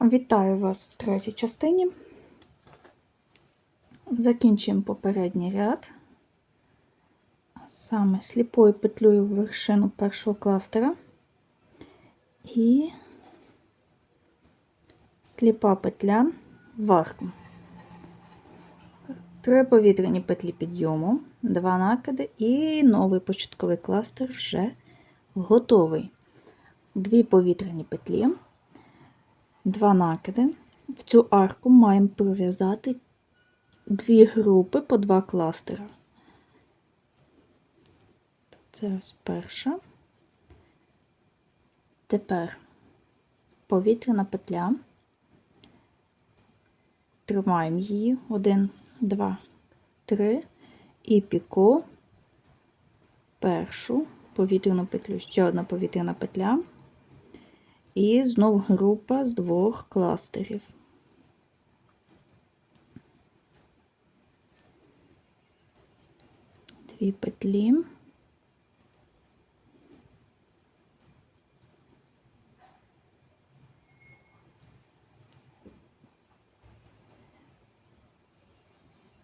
Вітаю вас в третій частині. Закінчуємо попередній ряд. Саме сліпою петлею в вершину першого кластера і сліпа петля в арку. Три повітряні петлі підйому, два накиди і новий початковий кластер вже готовий. Дві повітряні петлі, два накиди. В цю арку маємо пров'язати дві групи по два кластера. Це ось перша. Тепер повітряна петля. Тримаємо її. Один, два, три. І піко першу повітряну петлю. Ще одна повітряна петля. І знов група з двох кластерів. Дві петлі.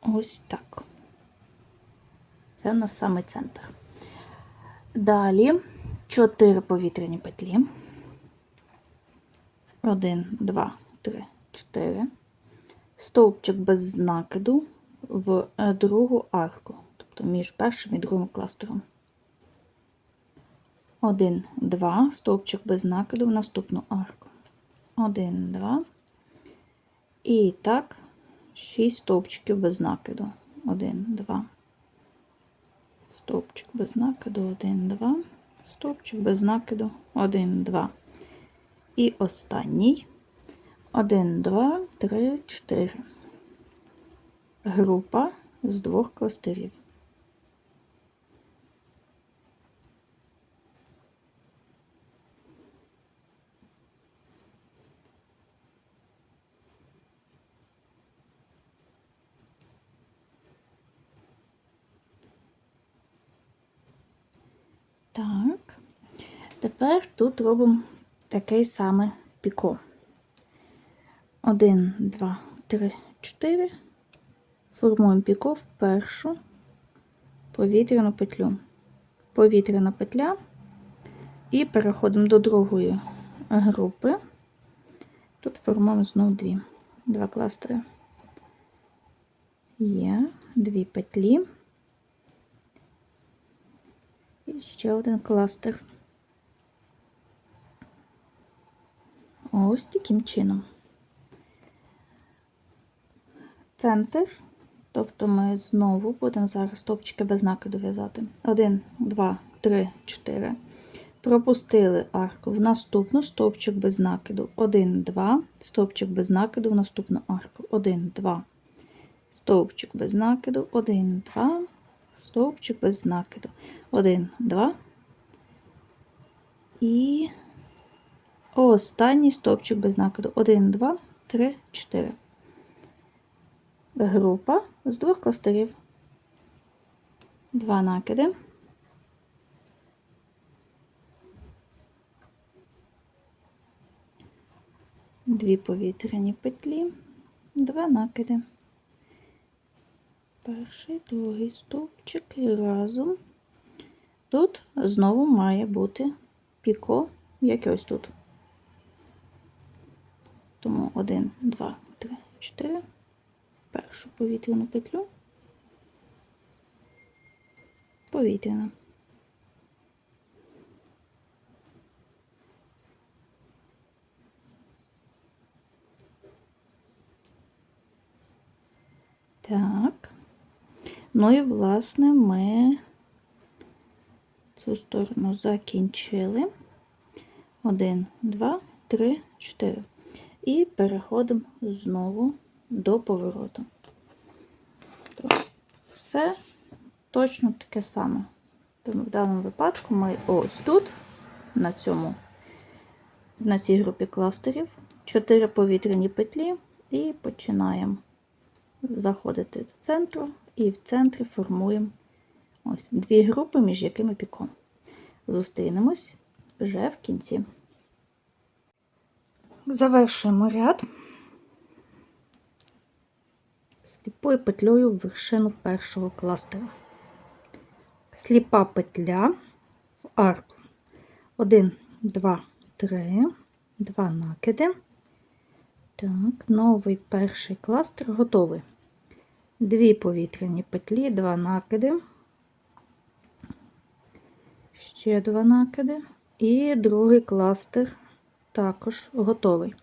Ось так. Це у нас саме центр. Далі 4 повітряні петлі. 1, 2, 3, 4. Стовпчик без накиду в е, другу арку, тобто між першим і другим кластером. 1, 2, стовпчик без накиду в наступну арку. 1, 2. І так, 6 стовпчиків без накиду. 1, 2. Стовпчик без накиду, 1, 2. Стовпчик без накиду, 1, 2. І останній. 1, 2, 3, 4. Група з двох кластерів. Так, тепер тут робимо такий саме піко. 1, 2, 3, 4. Формуємо піко в першу повітряну петлю. Повітряна петля. І переходимо до другої групи. Тут формуємо знову дві, два кластери. Є дві петлі. І ще один кластер. Ось таким чином. Центр, тобто ми знову будемо зараз стопчики без накиду в'язати. 1, 2, 3, 4. Пропустили арку в наступну стовпчик без накиду. 1, 2, стовпчик без накиду в наступну арку. 1, 2, стовпчик без накиду, 1, 2, стовпчик без накиду. 1, 2. І останній стовпчик без накиду. 1, 2, 3, 4. Група з двох кластерів. Два накиди. Дві повітряні петлі, два накиди. Перший, другий стовпчик і разом. Тут знову має бути піко, як ось тут. Тому 1, 2, 3, 4. Першу повітряну петлю, повітряна. Так. Ну і, власне, ми цю сторону закінчили. Один, два, три, чотири. І переходимо знову до повороту. Все точно таке саме. В даному випадку ми ось тут, на цьому, на цій групі кластерів, 4 повітряні петлі і починаємо заходити до центру, і в центрі формуємо ось дві групи, між якими піком. Зустрінемось вже в кінці. Завершуємо ряд сліпою петлею в вершину першого кластера. Сліпа петля в арку. 1, 2, 3, 2 накиди. Так, новий перший кластер готовий. Дві повітряні петлі, два накиди. Ще два накиди. І другий кластер також готовий.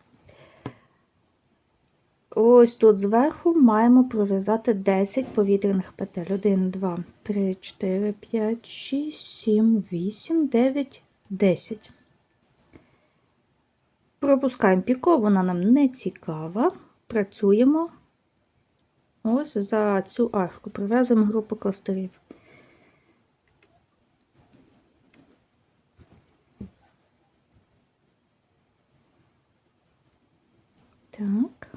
Ось тут зверху маємо пров'язати 10 повітряних петель. 1, 2, 3, 4, 5, 6, 7, 8, 9, 10. Пропускаємо піко, вона нам не цікава. Працюємо ось за цю арку. Прив'язуємо групу кластерів. Так.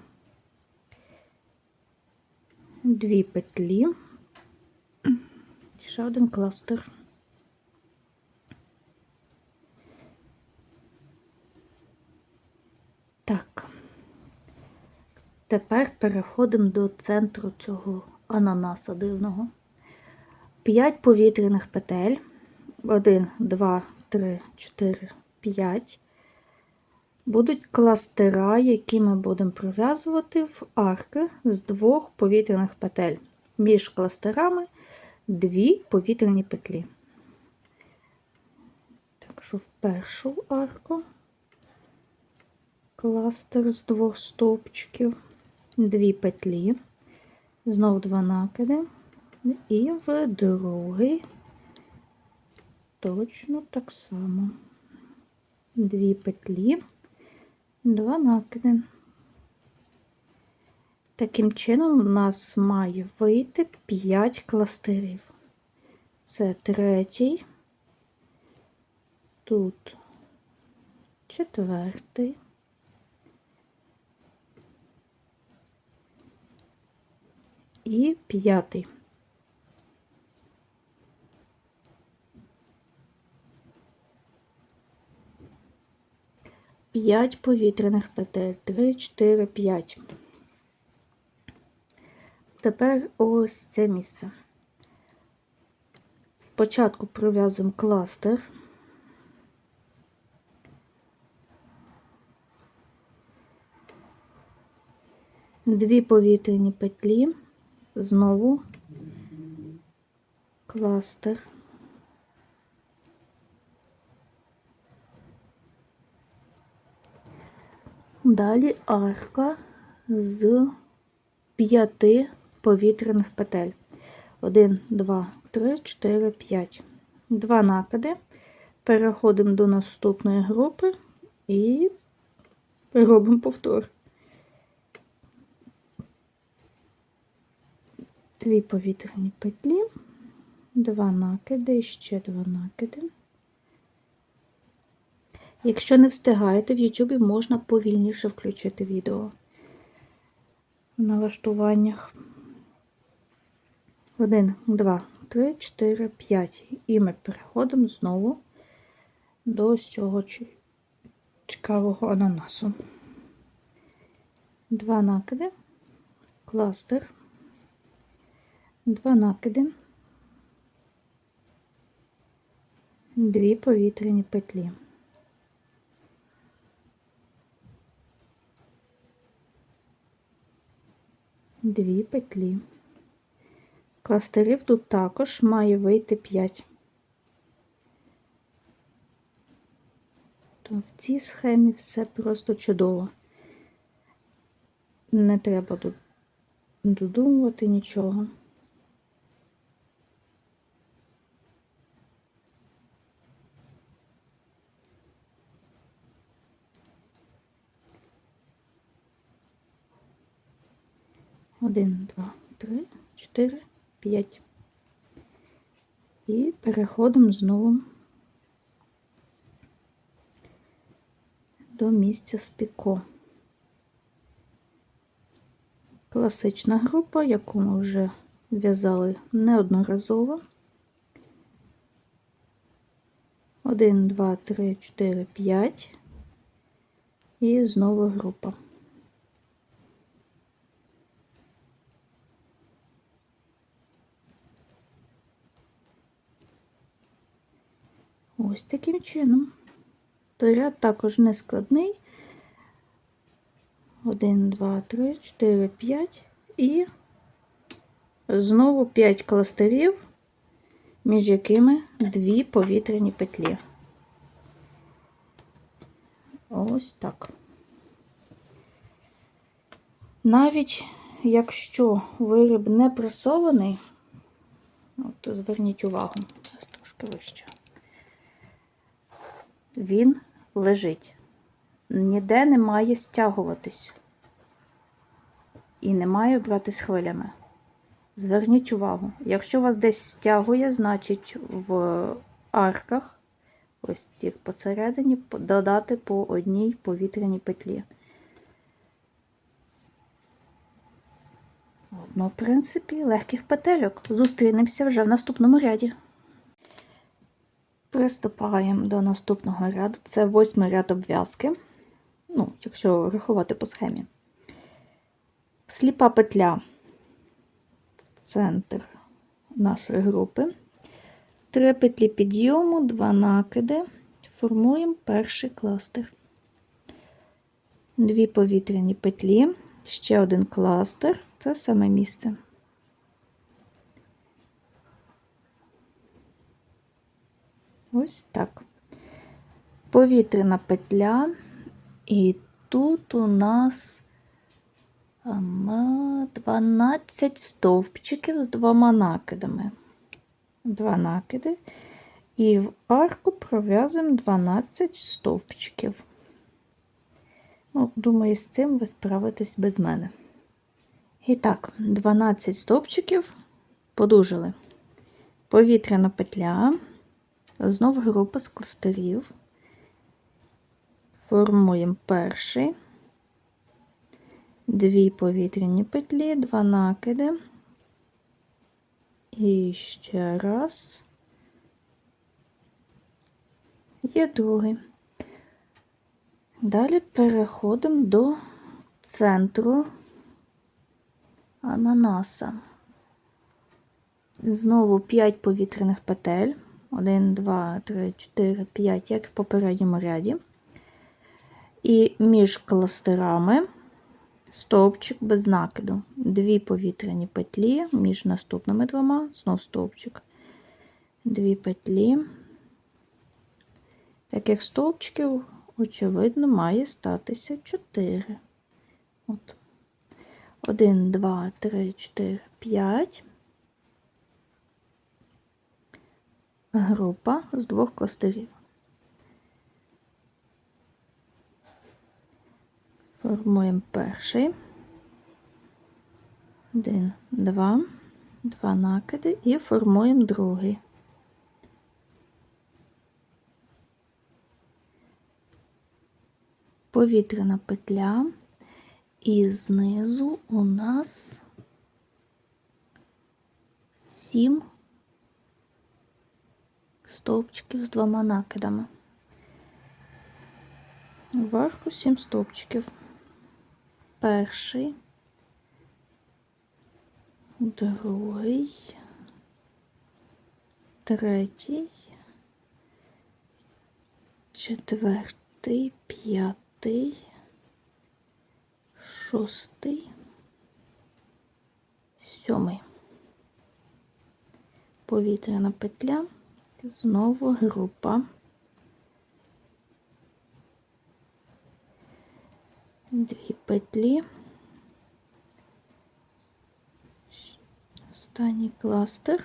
Дві петлі. Ще один кластер. Так. Тепер переходимо до центру цього ананаса дивного. 5 повітряних петель. 1, 2, 3, 4, 5. Будуть кластера, які ми будемо пров'язувати в арки з двох повітряних петель. Між кластерами дві повітряні петлі. Так що в першу арку? Кластер з двох стовпчиків, дві петлі, знов два накиди, і в другий точно так само. Дві петлі, два накиди. Таким чином, у нас має вийти 5 кластерів. Це третій, тут четвертий, і п'ятий. П'ять повітряних петель. Три, чотири, п'ять. Тепер ось це місце. Спочатку пров'язуємо кластер. Дві повітряні петлі, знову кластер. Далі арка з п'яти повітряних петель. 1, 2, 3, 4, 5. Два накиди. Переходимо до наступної групи і робимо повтор. Дві повітряні петлі, два накиди ще два накиди. Якщо не встигаєте, в YouTube можна повільніше включити відео в налаштуваннях. 1, 2, 3, 4, 5. І ми переходимо знову до цього цікавого ананасу. Два накиди, кластер, два накиди, дві повітряні петлі. Дві петлі. Кластерів тут також має вийти 5. То в цій схемі все просто чудово. Не треба тут додумувати нічого. Один, два, три, чотири. 5. І переходимо знову до місця спіко. Класична група, яку ми вже в'язали неодноразово. 1, 2, 3, 4, 5. І знову група. Ось таким чином. Ряд також не складний. 1, 2, 3, 4, 5 і знову 5 кластерів, між якими дві повітряні петлі. Ось так. Навіть якщо виріб не пресований, от зверніть увагу, Зараз трошки вище. Він лежить. Ніде не має стягуватись. І не має братись хвилями. Зверніть увагу, якщо вас десь стягує, значить в арках, ось цих посередині, додати по одній повітряній петлі. Ну, в принципі, легких петельок. Зустрінемося вже в наступному ряді. Приступаємо до наступного ряду. Це восьмий ряд обв'язки. Ну, якщо рахувати по схемі. Сліпа петля в центр нашої групи. Три петлі підйому, два накиди. Формуємо перший кластер. Дві повітряні петлі, ще один кластер це саме місце. Ось так. Повітряна петля, і тут у нас 12 стовпчиків з двома накидами. Два накиди. І в арку пров'язуємо 12 стовпчиків. Ну, Думаю, з цим ви справитесь без мене. І так, 12 стовпчиків подужали. Повітряна петля, знову група з кластерів. Формуємо перший, дві повітряні петлі, два накиди. І ще раз. Є другий. Далі переходимо до центру ананаса. Знову 5 повітряних петель. 1, 2, 3, 4, 5, як в попередньому ряді. І між кластерами стовпчик без накиду. Дві повітряні петлі, між наступними двома, знов стовпчик. Дві петлі. Таких стовпчиків, очевидно, має статися 4. От. 1, 2, 3, 4, 5. Група з двох кластерів. Формуємо перший. Один, два, два накиди і формуємо другий. Повітряна петля, і знизу у нас сім стовпчиків з двома накидами. Вверху сім стовпчиків. Перший, другий, третій, четвертий, п'ятий, шостий, сьомий. Повітряна петля, знову група. Дві петлі. Останній кластер.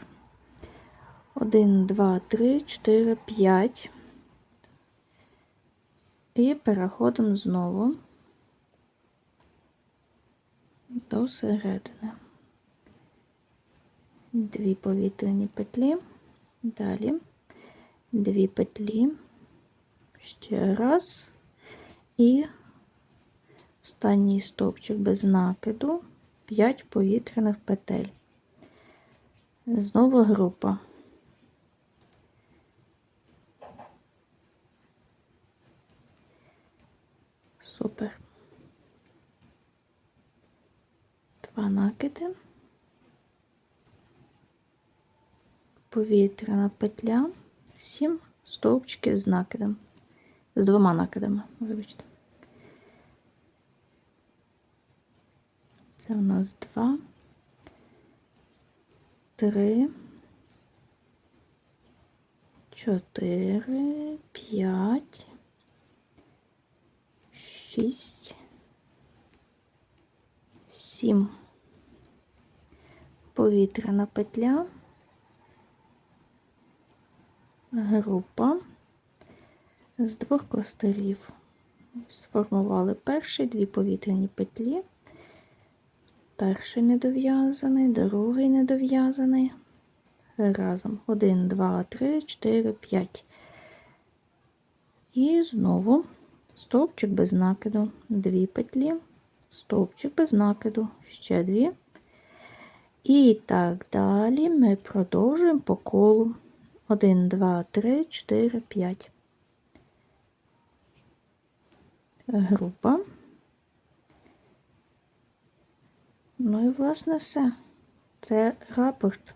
Один, два, три, чотири, п'ять. І переходимо знову до середини. Дві повітряні петлі, далі дві петлі, ще раз, і останній стовпчик без накиду, 5 повітряних петель. Знову група. Супер. Два накиди. Повітряна петля сім стовпчиків з накидом. З двома накидами, вибачте. Це у нас два, три, чотири, п'ять, шість, сім. Повітряна петля, група з двох кластерів. Сформували перший, дві повітряні петлі. Перший недов'язаний, другий недов'язаний. Разом. 1, 2, 3, 4, 5. І знову стовпчик без накиду. Дві петлі, стовпчик без накиду, ще дві. І так далі ми продовжуємо по колу. 1, 2, 3, 4, 5. Група. Ну і, власне, все. Це рапорт.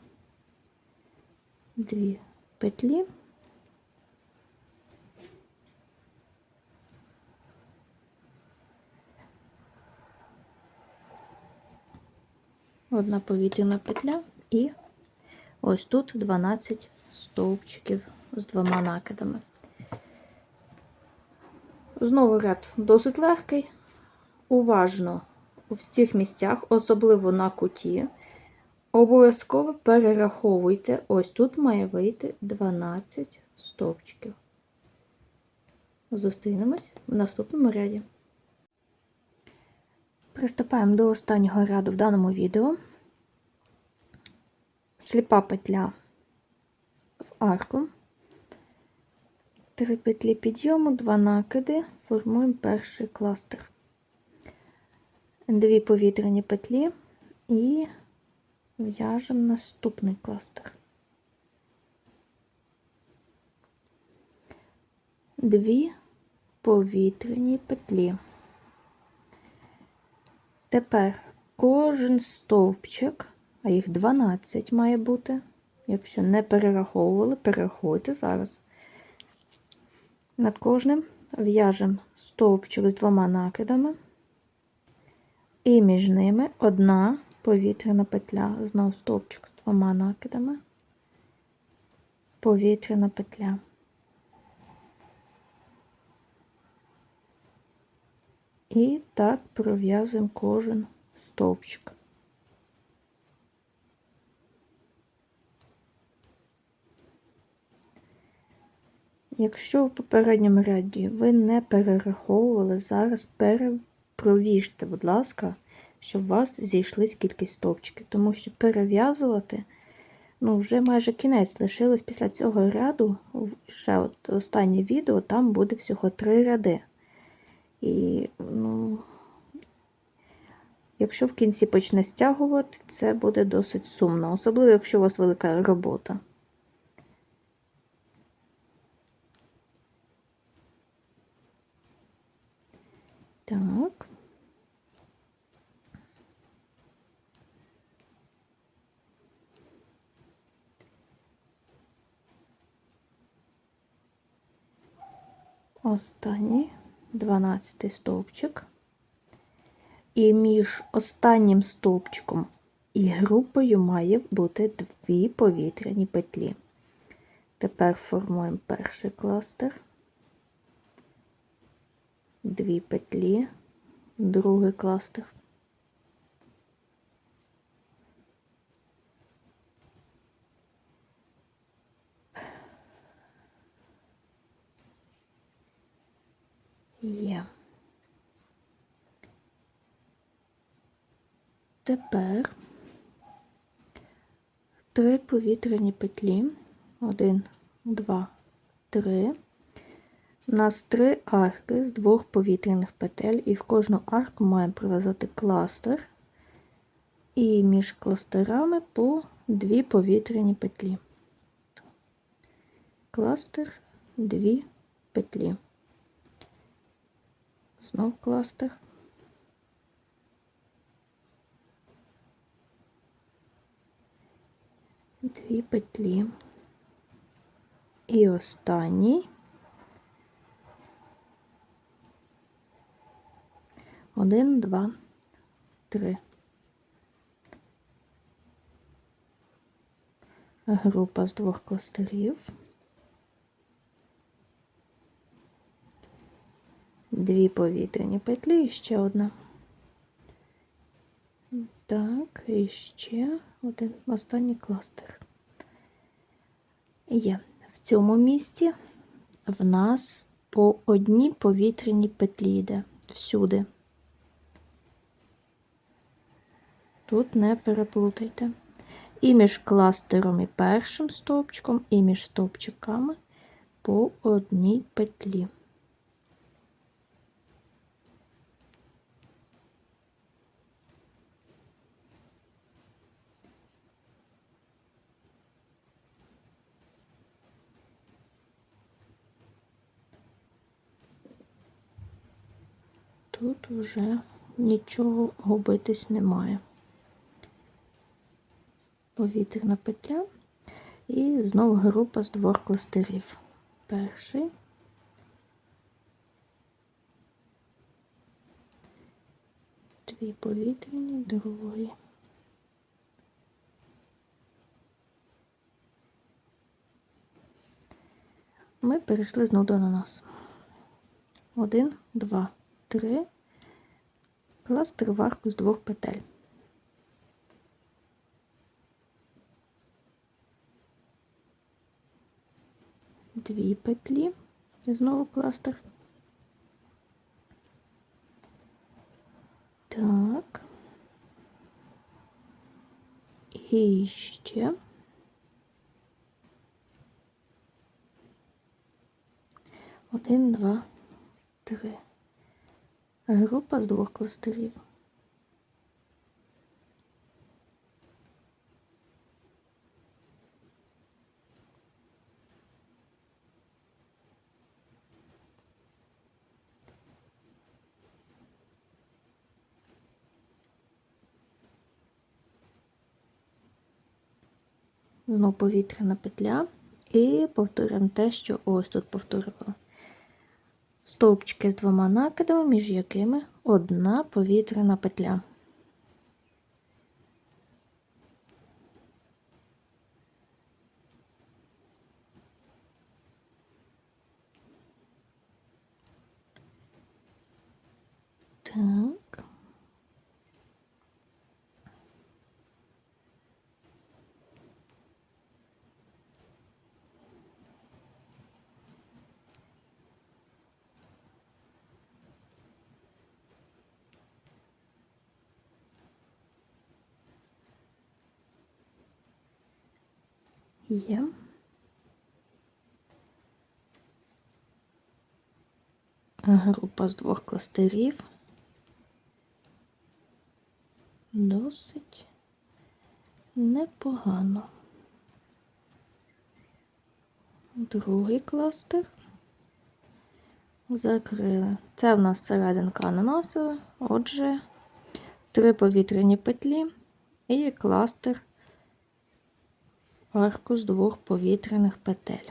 Дві петлі. Одна повітряна петля і ось тут 12 стовпчиків з двома накидами. Знову ряд досить легкий. Уважно у всіх місцях, особливо на куті. Обов'язково перераховуйте. Ось тут має вийти 12 стовпчиків. Зустрінемось в наступному ряді. Приступаємо до останнього ряду в даному відео. Сліпа петля арку. Три петлі підйому, два накиди, формуємо перший кластер. Дві повітряні петлі і в'яжемо наступний кластер. Дві повітряні петлі. Тепер кожен стовпчик, а їх 12 має бути. Якщо не перераховували, перерахуйте зараз. Над кожним в'яжемо стовпчик з двома накидами, і між ними одна повітряна петля, знову стовпчик з двома накидами, повітряна петля. І так пров'язуємо кожен стовпчик. Якщо в попередньому ряді ви не перераховували, зараз перепровіжте, будь ласка, щоб у вас зійшлись кількість стовпчиків, тому що перев'язувати, ну, вже майже кінець лишилось після цього ряду, ще от останнє відео, там буде всього три ряди. І, ну, якщо в кінці почне стягувати, це буде досить сумно, особливо, якщо у вас велика робота. Так. Останній 12 стовпчик. І між останнім стовпчиком і групою має бути дві повітряні петлі. Тепер формуємо перший кластер дві петлі, другий кластер. Є. Тепер три повітряні петлі. Один, два, три. У нас три арки з двох повітряних петель, і в кожну арку маємо прив'язати кластер, і між кластерами по дві повітряні петлі. Кластер, дві петлі. Знов кластер. Дві петлі. І останній. Один, два, три. Група з двох кластерів. Дві повітряні петлі і ще одна. Так, і ще один останній кластер. Є. В цьому місці в нас по одній повітряній петлі йде всюди. Тут не переплутайте. І між кластером і першим стовпчиком, і між стовпчиками по одній петлі. Тут вже нічого губитись немає. Повітряна петля і знову група з двох кластерів. Перший. Дві повітряні, другий. Ми перейшли знову до ананасу. Один, два, три. Кластер в арку з двох петель. Дві петлі, знову кластер. Так. І ще. Один, два, три. Група з двох кластерів. Знову повітряна петля і повторюємо те, що ось тут повторювала. Стовпчики з двома накидами, між якими одна повітряна петля. Так. Є. Група з двох кластерів. Досить непогано. Другий кластер. Закрили. Це в нас серединка ананасова, отже, три повітряні петлі і кластер арку з двох повітряних петель.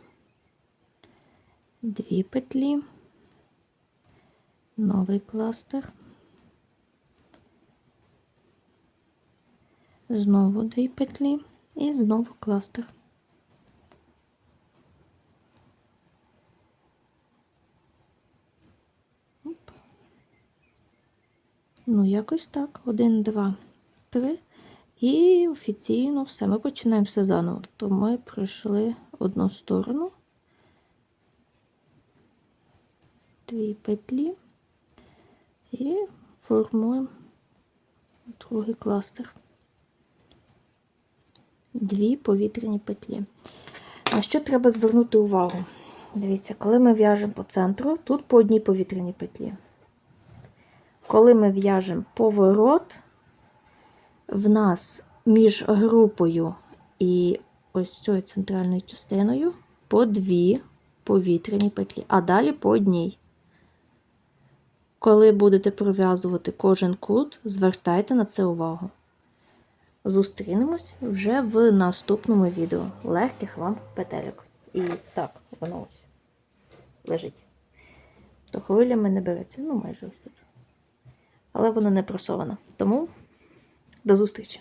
Дві петлі, новий кластер, знову дві петлі і знову кластер. Ну, якось так. Один, два, три. І офіційно все. Ми починаємо все заново. Тобто ми пройшли одну сторону, дві петлі і формуємо другий кластер. Дві повітряні петлі. На що треба звернути увагу? Дивіться, коли ми в'яжемо по центру, тут по одній повітряній петлі. Коли ми в'яжемо поворот, в нас між групою і ось цією центральною частиною по дві повітряні петлі, а далі по одній. Коли будете пров'язувати кожен кут, звертайте на це увагу. зустрінемось вже в наступному відео. Легких вам петельок. І так, воно ось лежить. То хвилями не береться, ну майже ось тут. Але воно не просовано. Тому до зустрічі!